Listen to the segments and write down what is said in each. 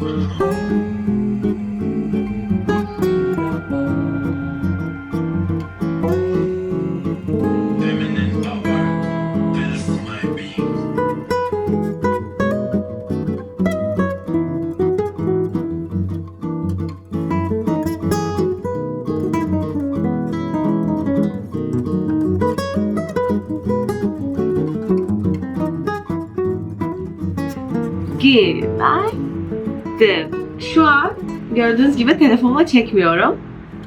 啊。Gördüğünüz gibi telefonla çekmiyorum.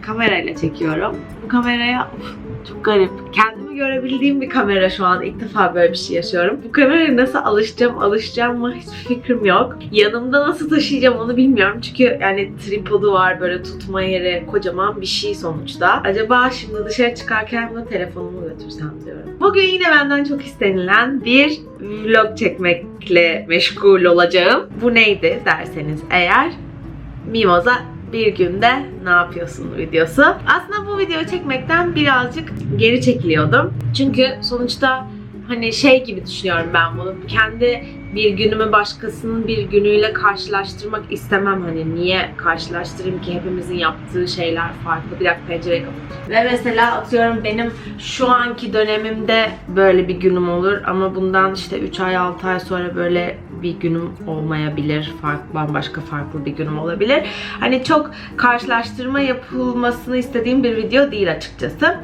Kamerayla çekiyorum. Bu kameraya uf, çok garip. Kendimi görebildiğim bir kamera şu an. İlk defa böyle bir şey yaşıyorum. Bu kameraya nasıl alışacağım, alışacağım mı hiçbir fikrim yok. Yanımda nasıl taşıyacağım onu bilmiyorum. Çünkü yani tripodu var böyle tutma yeri kocaman bir şey sonuçta. Acaba şimdi dışarı çıkarken bunu telefonumu götürsem diyorum. Bugün yine benden çok istenilen bir vlog çekmekle meşgul olacağım. Bu neydi derseniz eğer Mimoza bir günde ne yapıyorsun videosu. Aslında bu videoyu çekmekten birazcık geri çekiliyordum. Çünkü sonuçta hani şey gibi düşünüyorum ben bunu. Kendi bir günümü başkasının bir günüyle karşılaştırmak istemem. Hani niye karşılaştırayım ki hepimizin yaptığı şeyler farklı. Bir dakika pencereyi. Ve mesela atıyorum benim şu anki dönemimde böyle bir günüm olur ama bundan işte 3 ay 6 ay sonra böyle bir günüm olmayabilir. Farklı, bambaşka farklı bir günüm olabilir. Hani çok karşılaştırma yapılmasını istediğim bir video değil açıkçası.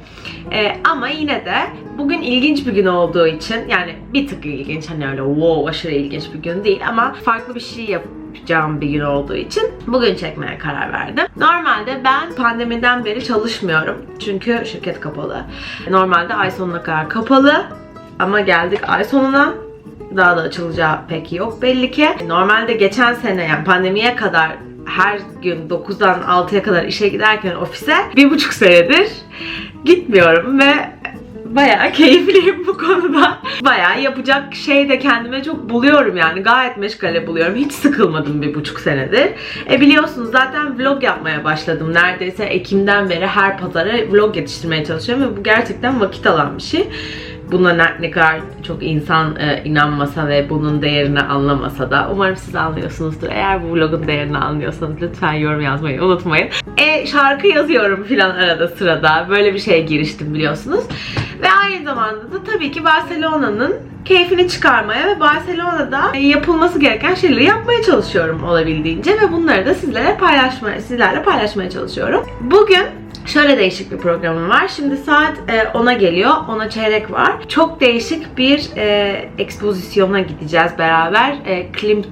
Ee, ama yine de bugün ilginç bir gün olduğu için yani bir tık ilginç hani öyle wow aşırı ilginç bir gün değil ama farklı bir şey yapacağım bir gün olduğu için bugün çekmeye karar verdim. Normalde ben pandemiden beri çalışmıyorum. Çünkü şirket kapalı. Normalde ay sonuna kadar kapalı. Ama geldik ay sonuna daha da açılacağı pek yok belli ki. Normalde geçen sene yani pandemiye kadar her gün 9'dan 6'ya kadar işe giderken ofise bir buçuk senedir gitmiyorum ve bayağı keyifliyim bu konuda. Bayağı yapacak şey de kendime çok buluyorum yani. Gayet meşgale buluyorum. Hiç sıkılmadım bir buçuk senedir. E biliyorsunuz zaten vlog yapmaya başladım. Neredeyse Ekim'den beri her pazara vlog yetiştirmeye çalışıyorum ve bu gerçekten vakit alan bir şey buna ne, kadar çok insan e, inanmasa ve bunun değerini anlamasa da umarım siz anlıyorsunuzdur. Eğer bu vlogun değerini anlıyorsanız lütfen yorum yazmayı unutmayın. E, şarkı yazıyorum filan arada sırada. Böyle bir şeye giriştim biliyorsunuz. Ve aynı zamanda da tabii ki Barcelona'nın keyfini çıkarmaya ve Barcelona'da yapılması gereken şeyleri yapmaya çalışıyorum olabildiğince ve bunları da sizlere paylaşmaya, sizlerle paylaşmaya çalışıyorum. Bugün Şöyle değişik bir programım var. Şimdi saat e, 10'a geliyor. 10'a çeyrek var. Çok değişik bir e, ekspozisyona gideceğiz beraber. E, Klimt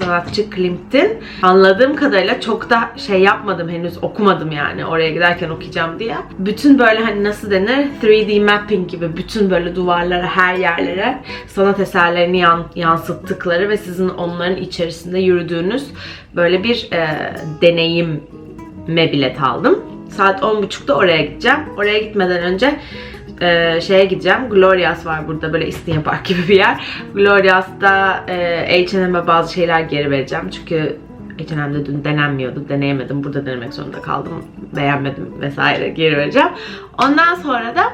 sanatçı Klimt'in anladığım kadarıyla çok da şey yapmadım henüz okumadım yani oraya giderken okuyacağım diye. Bütün böyle hani nasıl denir 3D mapping gibi bütün böyle duvarlara her yerlere sanat eserlerini yan- yansıttıkları ve sizin onların içerisinde yürüdüğünüz böyle bir e, deneyime bilet aldım. Saat 10.30'da oraya gideceğim. Oraya gitmeden önce e, şeye gideceğim. Glorias var burada böyle İstinye Park gibi bir yer. Glorias'ta e, H&M'e bazı şeyler geri vereceğim. Çünkü H&M'de dün denenmiyordu. Deneyemedim. Burada denemek zorunda kaldım. Beğenmedim vesaire geri vereceğim. Ondan sonra da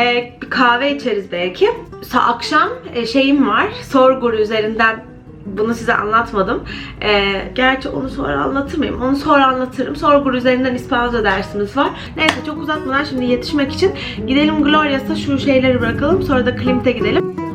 e, bir kahve içeriz belki. Akşam e, şeyim var. Sorguru üzerinden bunu size anlatmadım. Ee, gerçi onu sonra anlatır mıyım? Onu sonra anlatırım. Sorgur üzerinden İspanyolca dersimiz var. Neyse çok uzatmadan şimdi yetişmek için gidelim Glorias'a şu şeyleri bırakalım. Sonra da Klimt'e gidelim.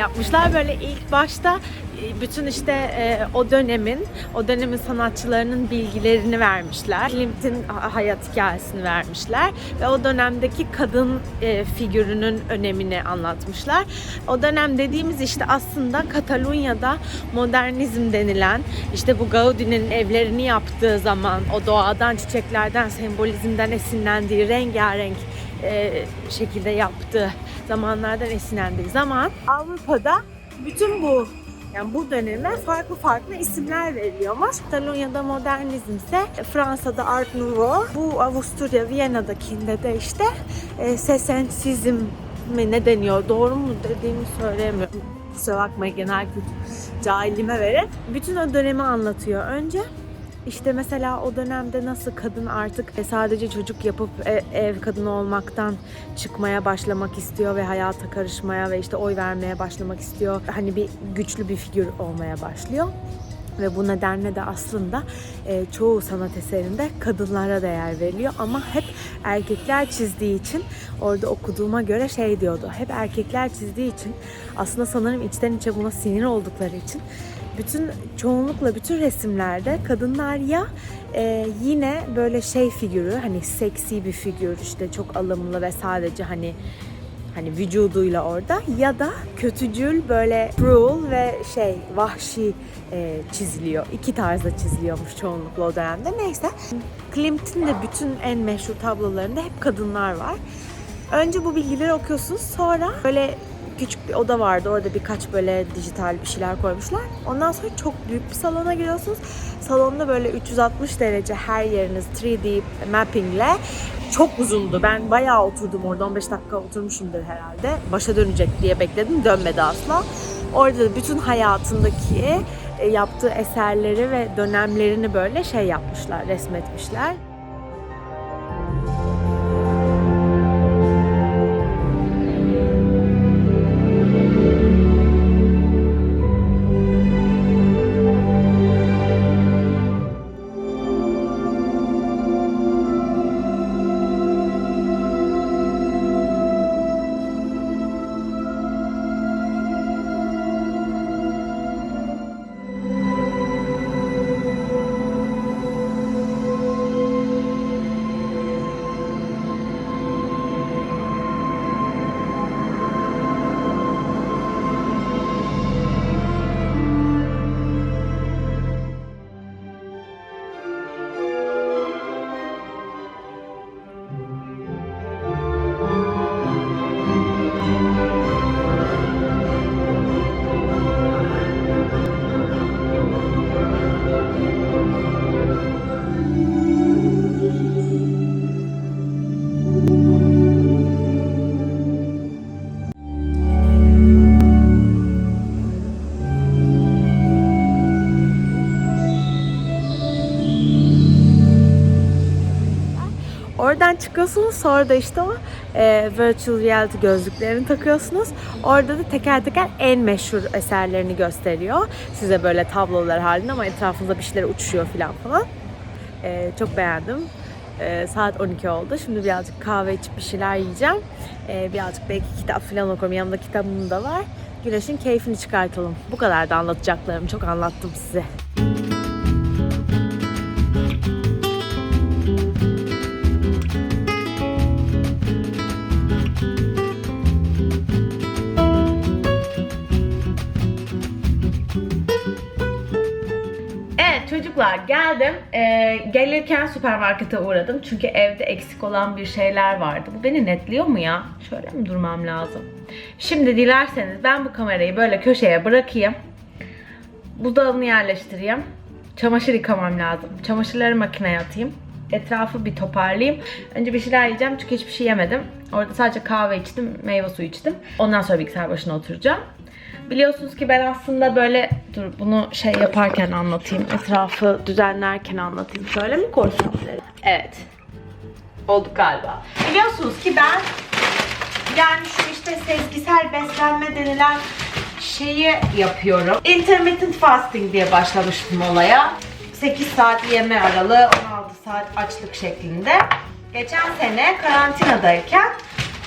Yapmışlar. Böyle ilk başta bütün işte e, o dönemin, o dönemin sanatçılarının bilgilerini vermişler. Klimt'in ha- hayat hikayesini vermişler ve o dönemdeki kadın e, figürünün önemini anlatmışlar. O dönem dediğimiz işte aslında Katalunya'da modernizm denilen işte bu Gaudi'nin evlerini yaptığı zaman o doğadan, çiçeklerden, sembolizmden esinlendiği rengarenk e, şekilde yaptığı zamanlardan esinlendiği zaman Avrupa'da bütün bu yani bu döneme farklı farklı isimler veriliyormuş. Katalonya'da modernizm ise Fransa'da Art Nouveau, bu Avusturya Viyana'dakinde de işte e, sesensizm mi ne deniyor doğru mu dediğimi söyleyemiyorum. Kusura bakmayın genel kültür cahilliğime verin. Bütün o dönemi anlatıyor önce. İşte mesela o dönemde nasıl kadın artık sadece çocuk yapıp e- ev kadını olmaktan çıkmaya başlamak istiyor ve hayata karışmaya ve işte oy vermeye başlamak istiyor. Hani bir güçlü bir figür olmaya başlıyor. Ve bu nedenle de aslında e, çoğu sanat eserinde kadınlara değer veriliyor ama hep erkekler çizdiği için orada okuduğuma göre şey diyordu. Hep erkekler çizdiği için aslında sanırım içten içe buna sinir oldukları için bütün çoğunlukla bütün resimlerde kadınlar ya e, yine böyle şey figürü hani seksi bir figür işte çok alımlı ve sadece hani hani vücuduyla orada ya da kötücül böyle cruel ve şey vahşi e, çiziliyor. İki tarzda çiziliyormuş çoğunlukla o dönemde. Neyse. Klimt'in de bütün en meşhur tablolarında hep kadınlar var. Önce bu bilgileri okuyorsunuz. Sonra böyle küçük bir oda vardı. Orada birkaç böyle dijital bir şeyler koymuşlar. Ondan sonra çok büyük bir salona giriyorsunuz. Salonda böyle 360 derece her yeriniz 3D mappingle çok uzundu. Ben bayağı oturdum orada. 15 dakika oturmuşumdur herhalde. Başa dönecek diye bekledim. Dönmedi asla. Orada da bütün hayatındaki e, yaptığı eserleri ve dönemlerini böyle şey yapmışlar, resmetmişler. Oradan çıkıyorsunuz sonra da işte o e, virtual reality gözlüklerini takıyorsunuz. Orada da teker teker en meşhur eserlerini gösteriyor. Size böyle tablolar halinde ama etrafınızda bir şeyler uçuşuyor falan falan. E, çok beğendim. E, saat 12 oldu. Şimdi birazcık kahve içip bir şeyler yiyeceğim. E, birazcık belki kitap falan okurum. Yanımda kitabım da var. Güneşin keyfini çıkartalım. Bu kadar da anlatacaklarım. Çok anlattım size. Çocuklar geldim. Ee, gelirken süpermarkete uğradım. Çünkü evde eksik olan bir şeyler vardı. Bu beni netliyor mu ya? Şöyle mi durmam lazım? Şimdi dilerseniz ben bu kamerayı böyle köşeye bırakayım. Buzdolabını yerleştireyim. Çamaşır yıkamam lazım. Çamaşırları makineye atayım. Etrafı bir toparlayayım. Önce bir şeyler yiyeceğim çünkü hiçbir şey yemedim. Orada sadece kahve içtim, meyve suyu içtim. Ondan sonra bilgisayar başına oturacağım. Biliyorsunuz ki ben aslında böyle dur bunu şey yaparken anlatayım. Etrafı düzenlerken anlatayım. Şöyle mi koysam? Evet. Olduk galiba. Biliyorsunuz ki ben yani şu işte sezgisel beslenme denilen şeyi yapıyorum. Intermittent fasting diye başlamıştım olaya. 8 saat yeme aralığı, 16 saat açlık şeklinde. Geçen sene karantinadayken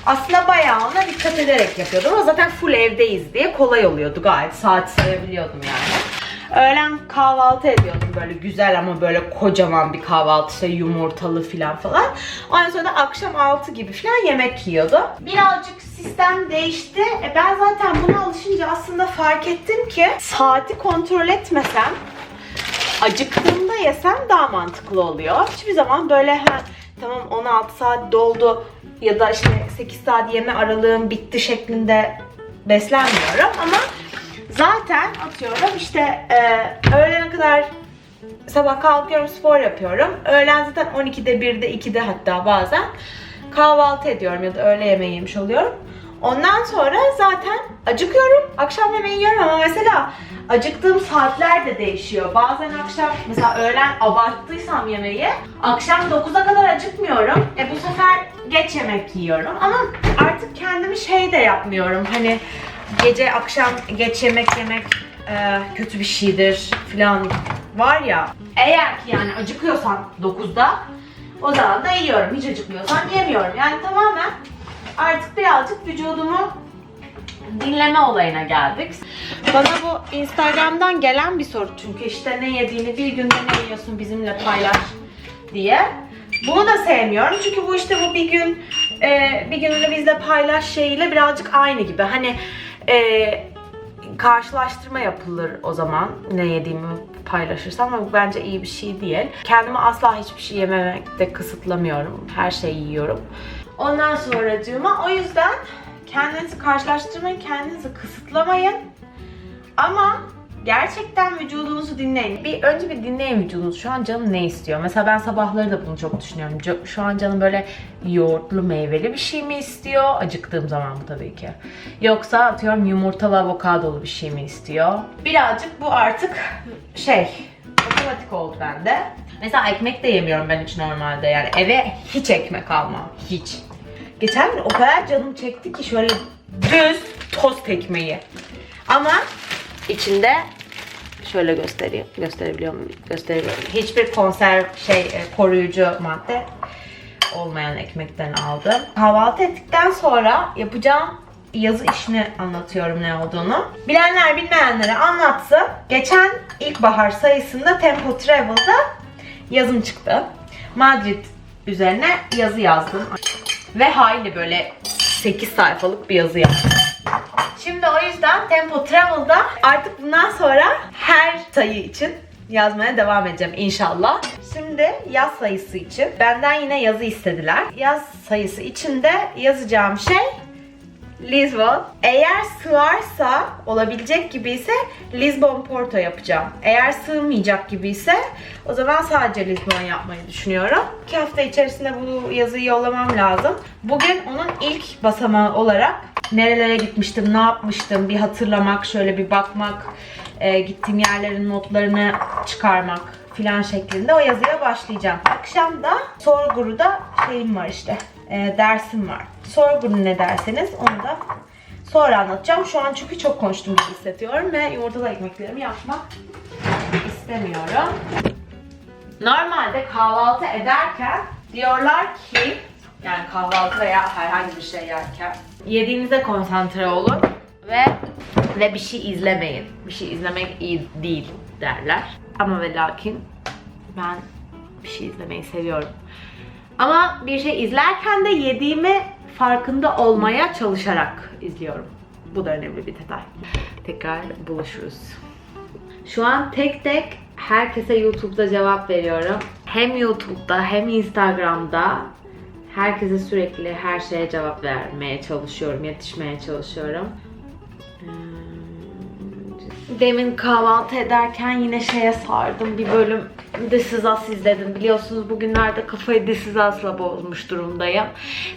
Aslında bayağı ona dikkat ederek yapıyordum ama zaten full evdeyiz diye kolay oluyordu gayet saat sayabiliyordum yani. Öğlen kahvaltı ediyordum böyle güzel ama böyle kocaman bir kahvaltı işte yumurtalı falan falan. Ondan sonra da akşam 6 gibi falan yemek yiyordu. Birazcık sistem değişti. E ben zaten buna alışınca aslında fark ettim ki saati kontrol etmesem acıktığımda yesem daha mantıklı oluyor. Hiçbir zaman böyle ha tamam 16 saat doldu ya da işte 8 saat yeme aralığım bitti şeklinde beslenmiyorum ama zaten atıyorum işte e, öğlene kadar sabah kalkıyorum spor yapıyorum. Öğlen zaten 12'de 1'de 2'de hatta bazen kahvaltı ediyorum ya da öğle yemeği yemiş oluyorum. Ondan sonra zaten acıkıyorum. Akşam yemeği yiyorum ama mesela acıktığım saatler de değişiyor. Bazen akşam mesela öğlen abarttıysam yemeği akşam 9'a kadar acıkmıyorum. E bu sefer geç yemek yiyorum ama artık kendimi şey de yapmıyorum. Hani gece akşam geç yemek yemek e, kötü bir şeydir falan var ya. Eğer ki yani acıkıyorsam 9'da o zaman da yiyorum. Hiç acıkmıyorsam yemiyorum. Yani tamamen artık birazcık vücudumu dinleme olayına geldik. Bana bu Instagram'dan gelen bir soru çünkü işte ne yediğini bir günde ne yiyorsun bizimle paylaş diye. Bunu da sevmiyorum çünkü bu işte bu bir gün e, bir gününü bizle paylaş şeyiyle birazcık aynı gibi. Hani e, karşılaştırma yapılır o zaman ne yediğimi paylaşırsam ama bu bence iyi bir şey değil. Kendimi asla hiçbir şey yememekte kısıtlamıyorum. Her şeyi yiyorum. Ondan sonra o yüzden kendinizi karşılaştırmayın, kendinizi kısıtlamayın. Ama gerçekten vücudunuzu dinleyin. Bir önce bir dinleyin vücudunuzu. Şu an canım ne istiyor? Mesela ben sabahları da bunu çok düşünüyorum. Şu an canım böyle yoğurtlu meyveli bir şey mi istiyor? Acıktığım zaman bu tabii ki. Yoksa atıyorum yumurtalı avokadolu bir şey mi istiyor? Birazcık bu artık şey otomatik oldu bende. Mesela ekmek de yemiyorum ben hiç normalde. Yani eve hiç ekmek almam. Hiç. Geçen gün o kadar canım çekti ki şöyle düz tost ekmeği. Ama içinde şöyle göstereyim. Gösterebiliyor muyum? Gösterebiliyorum. Hiçbir konserv şey e, koruyucu madde olmayan ekmekten aldım. Kahvaltı ettikten sonra yapacağım yazı işini anlatıyorum ne olduğunu. Bilenler bilmeyenlere anlatsın. Geçen ilkbahar sayısında Tempo Travel'da yazım çıktı. Madrid üzerine yazı yazdım. Ve hayli böyle 8 sayfalık bir yazı yazdım. Şimdi o yüzden Tempo Travel'da artık bundan sonra her sayı için yazmaya devam edeceğim inşallah. Şimdi yaz sayısı için benden yine yazı istediler. Yaz sayısı için de yazacağım şey Lisbon. Eğer sığarsa, olabilecek gibi ise Lisbon Porto yapacağım. Eğer sığmayacak gibi ise o zaman sadece Lisbon yapmayı düşünüyorum. İki hafta içerisinde bu yazıyı yollamam lazım. Bugün onun ilk basamağı olarak nerelere gitmiştim, ne yapmıştım bir hatırlamak, şöyle bir bakmak, e, gittiğim yerlerin notlarını çıkarmak filan şeklinde o yazıya başlayacağım. Akşam da sorguda şeyim var işte, e, dersim var. Sorguru ne derseniz onu da sonra anlatacağım. Şu an çünkü çok konuştum gibi hissediyorum ve yumurtalı ekmeklerimi yapmak istemiyorum. Normalde kahvaltı ederken diyorlar ki yani kahvaltı veya herhangi bir şey yerken yediğinize konsantre olun ve ve bir şey izlemeyin. Bir şey izlemek iyi değil derler. Ama ve lakin ben bir şey izlemeyi seviyorum. Ama bir şey izlerken de yediğimi farkında olmaya çalışarak izliyorum. Bu da önemli bir detay. Tekrar buluşuruz. Şu an tek tek herkese YouTube'da cevap veriyorum. Hem YouTube'da hem Instagram'da herkese sürekli her şeye cevap vermeye çalışıyorum, yetişmeye çalışıyorum. Hmm, Demin kahvaltı ederken yine şeye sardım. Bir bölüm This Is Us izledim. Biliyorsunuz bugünlerde kafayı This Is Us'la bozmuş durumdayım.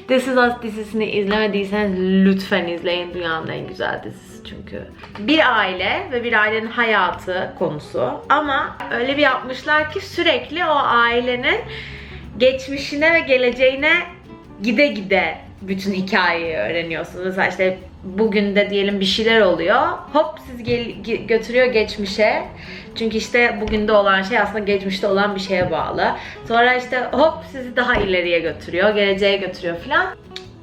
This Is Us dizisini izlemediyseniz lütfen izleyin. Dünyanın en güzel dizisi çünkü. Bir aile ve bir ailenin hayatı konusu. Ama öyle bir yapmışlar ki sürekli o ailenin geçmişine ve geleceğine gide gide bütün hikayeyi öğreniyorsunuz. Mesela işte bugün de diyelim bir şeyler oluyor. Hop siz gel- ge- götürüyor geçmişe. Çünkü işte bugün de olan şey aslında geçmişte olan bir şeye bağlı. Sonra işte hop sizi daha ileriye götürüyor, geleceğe götürüyor filan.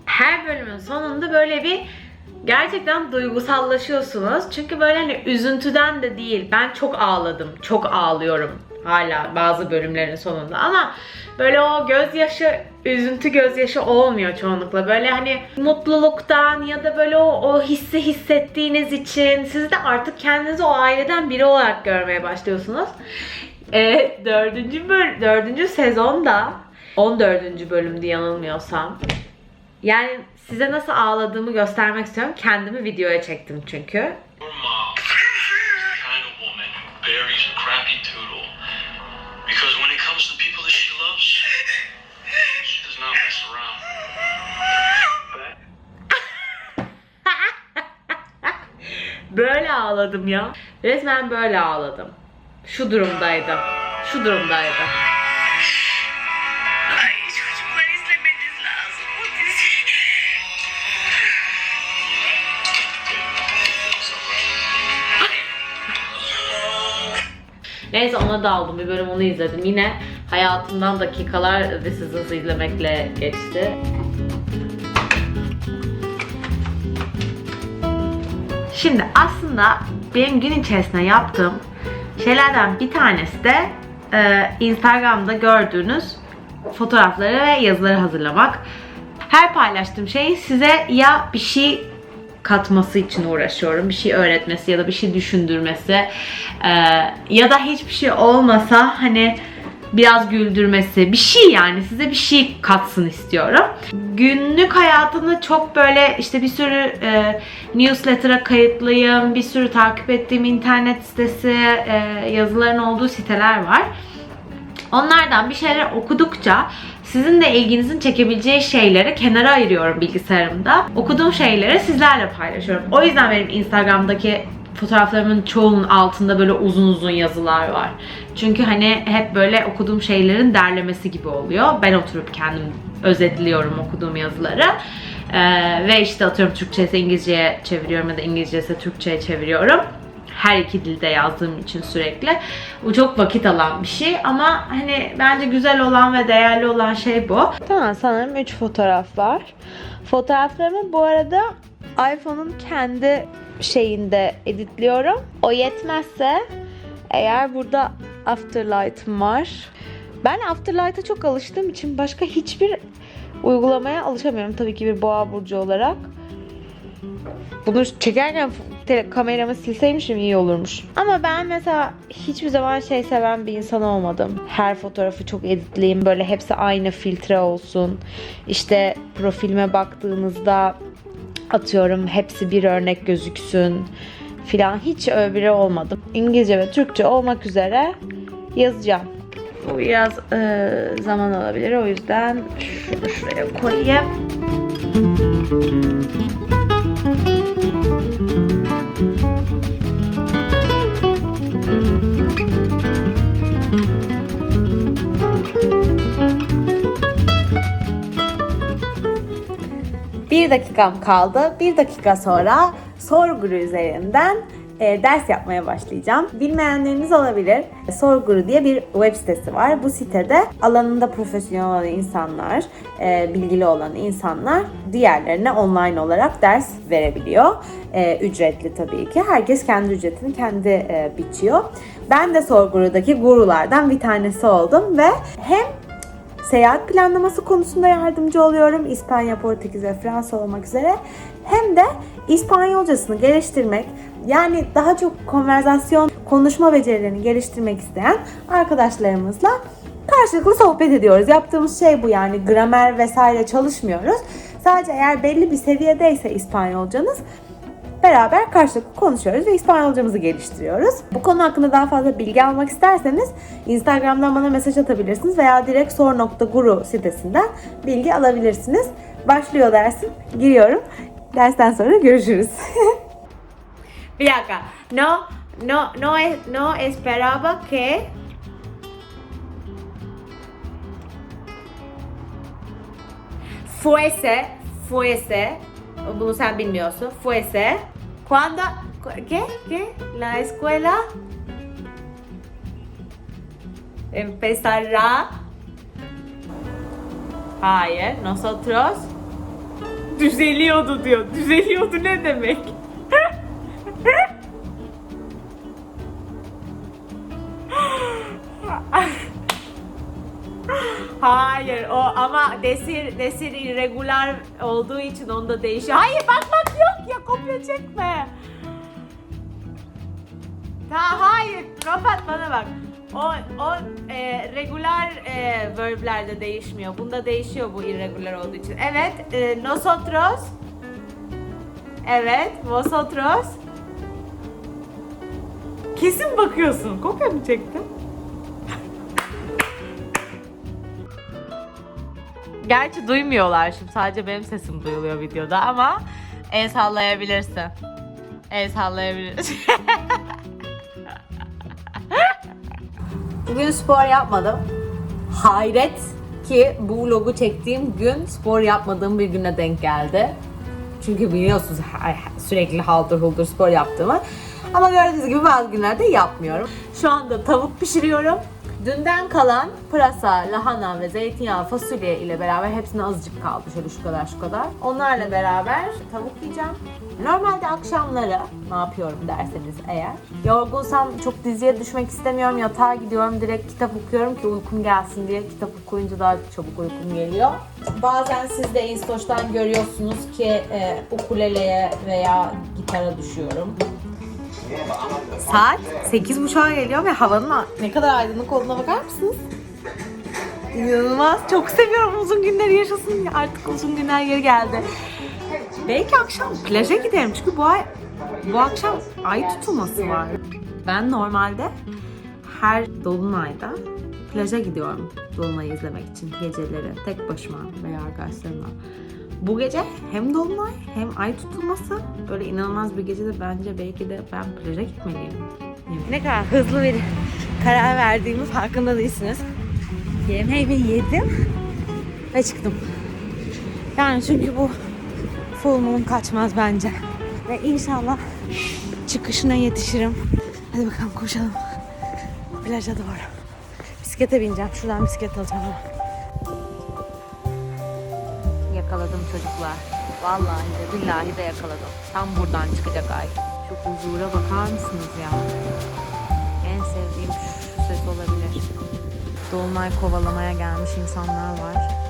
her bölümün sonunda böyle bir gerçekten duygusallaşıyorsunuz. Çünkü böyle hani üzüntüden de değil. Ben çok ağladım. Çok ağlıyorum hala bazı bölümlerin sonunda ama böyle o gözyaşı üzüntü gözyaşı olmuyor çoğunlukla. Böyle hani mutluluktan ya da böyle o, o hissi hissettiğiniz için siz de artık kendinizi o aileden biri olarak görmeye başlıyorsunuz. Ee, dördüncü, böl dördüncü sezonda 14. bölümdü yanılmıyorsam. Yani size nasıl ağladığımı göstermek istiyorum. Kendimi videoya çektim çünkü. Because when it comes to people that she loves, she does not mess around. Böyle ağladım ya. Resmen böyle ağladım. Şu durumdaydım. Şu durumdaydım. Neyse ona daldım. Bir bölüm onu izledim. Yine hayatımdan dakikalar This Is Us izlemekle geçti. Şimdi aslında benim gün içerisinde yaptığım şeylerden bir tanesi de e, Instagram'da gördüğünüz fotoğrafları ve yazıları hazırlamak. Her paylaştığım şey size ya bir şey katması için uğraşıyorum. Bir şey öğretmesi ya da bir şey düşündürmesi e, ya da hiçbir şey olmasa hani biraz güldürmesi bir şey yani size bir şey katsın istiyorum. Günlük hayatımda çok böyle işte bir sürü e, newsletter'a kayıtlıyım, bir sürü takip ettiğim internet sitesi, e, yazıların olduğu siteler var. Onlardan bir şeyler okudukça sizin de ilginizin çekebileceği şeyleri kenara ayırıyorum bilgisayarımda. Okuduğum şeyleri sizlerle paylaşıyorum. O yüzden benim Instagram'daki fotoğraflarımın çoğunun altında böyle uzun uzun yazılar var. Çünkü hani hep böyle okuduğum şeylerin derlemesi gibi oluyor. Ben oturup kendim özetliyorum okuduğum yazıları. Ee, ve işte atıyorum Türkçe ise İngilizceye çeviriyorum ya da İngilizce ise Türkçe'ye çeviriyorum her iki dilde yazdığım için sürekli. Bu çok vakit alan bir şey ama hani bence güzel olan ve değerli olan şey bu. Tamam sanırım 3 fotoğraf var. Fotoğraflarımı bu arada iPhone'un kendi şeyinde editliyorum. O yetmezse eğer burada Afterlight'ım var. Ben Afterlight'a çok alıştığım için başka hiçbir uygulamaya alışamıyorum tabii ki bir boğa burcu olarak. Bunu çekerken tele- kameramı silseymişim iyi olurmuş. Ama ben mesela hiçbir zaman şey seven bir insan olmadım. Her fotoğrafı çok editleyeyim. Böyle hepsi aynı filtre olsun. İşte profilime baktığınızda atıyorum hepsi bir örnek gözüksün filan. Hiç öyle biri olmadım. İngilizce ve Türkçe olmak üzere yazacağım. Bu biraz eee, zaman alabilir. O yüzden şunu şuraya koyayım. Dakikam kaldı. Bir dakika sonra Sorguru üzerinden e, ders yapmaya başlayacağım. Bilmeyenleriniz olabilir. Sorguru diye bir web sitesi var. Bu sitede alanında profesyonel olan insanlar, e, bilgili olan insanlar diğerlerine online olarak ders verebiliyor. E, ücretli tabii ki. Herkes kendi ücretini kendi e, biçiyor. Ben de Sorguru'daki gurulardan bir tanesi oldum ve hem seyahat planlaması konusunda yardımcı oluyorum. İspanya, Portekiz ve Fransa olmak üzere. Hem de İspanyolcasını geliştirmek, yani daha çok konversasyon, konuşma becerilerini geliştirmek isteyen arkadaşlarımızla karşılıklı sohbet ediyoruz. Yaptığımız şey bu yani gramer vesaire çalışmıyoruz. Sadece eğer belli bir seviyedeyse İspanyolcanız beraber karşılıklı konuşuyoruz ve İspanyolcamızı geliştiriyoruz. Bu konu hakkında daha fazla bilgi almak isterseniz Instagram'dan bana mesaj atabilirsiniz veya direkt sor.guru sitesinden bilgi alabilirsiniz. Başlıyor dersin. Giriyorum. Dersten sonra görüşürüz. Bir dakika. No, no, no, no esperaba que fuese, fuese, bunu sen bilmiyorsun, fuese, cuando, ¿qué? ¿Qué? La escuela empezará, hayır, nosotros Düzeliyordu diyor. Düzeliyordu ne demek? Hayır o ama desir desir irregular olduğu için onda değişiyor. Hayır bakmak yok ya kopya çekme. Ha hayır Rafat bana bak. O o e, regular e, verb'lerde değişmiyor. Bunda değişiyor bu irregular olduğu için. Evet, e, nosotros. Evet, vosotros. Kesin bakıyorsun. Kopya mı çektin? Gerçi duymuyorlar şimdi. Sadece benim sesim duyuluyor videoda ama el sallayabilirsin. El sallayabilirsin. Bugün spor yapmadım. Hayret ki bu vlogu çektiğim gün spor yapmadığım bir güne denk geldi. Çünkü biliyorsunuz sürekli haldır huldur spor yaptığımı. Ama gördüğünüz gibi bazı günlerde yapmıyorum. Şu anda tavuk pişiriyorum. Dünden kalan pırasa, lahana ve zeytinyağı fasulye ile beraber hepsine azıcık kaldı. Şöyle şu kadar şu kadar. Onlarla beraber tavuk yiyeceğim. Normalde akşamları ne yapıyorum derseniz eğer. Yorgunsam çok diziye düşmek istemiyorum. Yatağa gidiyorum. Direkt kitap okuyorum ki uykum gelsin diye. Kitap okuyunca daha çabuk uykum geliyor. Bazen siz de Instasto'dan görüyorsunuz ki e, ukuleleye veya gitara düşüyorum. Saat 8.30'a geliyor ve havanın ne kadar aydınlık olduğuna bakar mısınız? İnanılmaz. Çok seviyorum uzun günleri yaşasın. Artık uzun günler geri geldi. Belki akşam plaja giderim çünkü bu ay bu akşam ay tutulması var. Ben normalde her dolunayda plaja gidiyorum dolunayı izlemek için geceleri tek başıma veya arkadaşlarımla. Bu gece hem dolunay hem ay tutulması böyle inanılmaz bir gecede bence belki de ben plaja gitmeliyim. Ne kadar hızlı bir karar verdiğimi farkında değilsiniz. Yemeğimi yedim ve çıktım. Yani çünkü bu full moon kaçmaz bence. Ve inşallah çıkışına yetişirim. Hadi bakalım koşalım. Plaja doğru. Bisiklete bineceğim. Şuradan bisiklet alacağım. Çocuklar. Vallahi de billahi de yakaladım. Tam buradan çıkacak ay. Şu huzura bakar mısınız ya? En sevdiğim şu ses olabilir. Dolunay kovalamaya gelmiş insanlar var.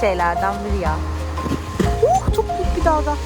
Şeylerden biri ya. Uh, çok büyük bir dalga.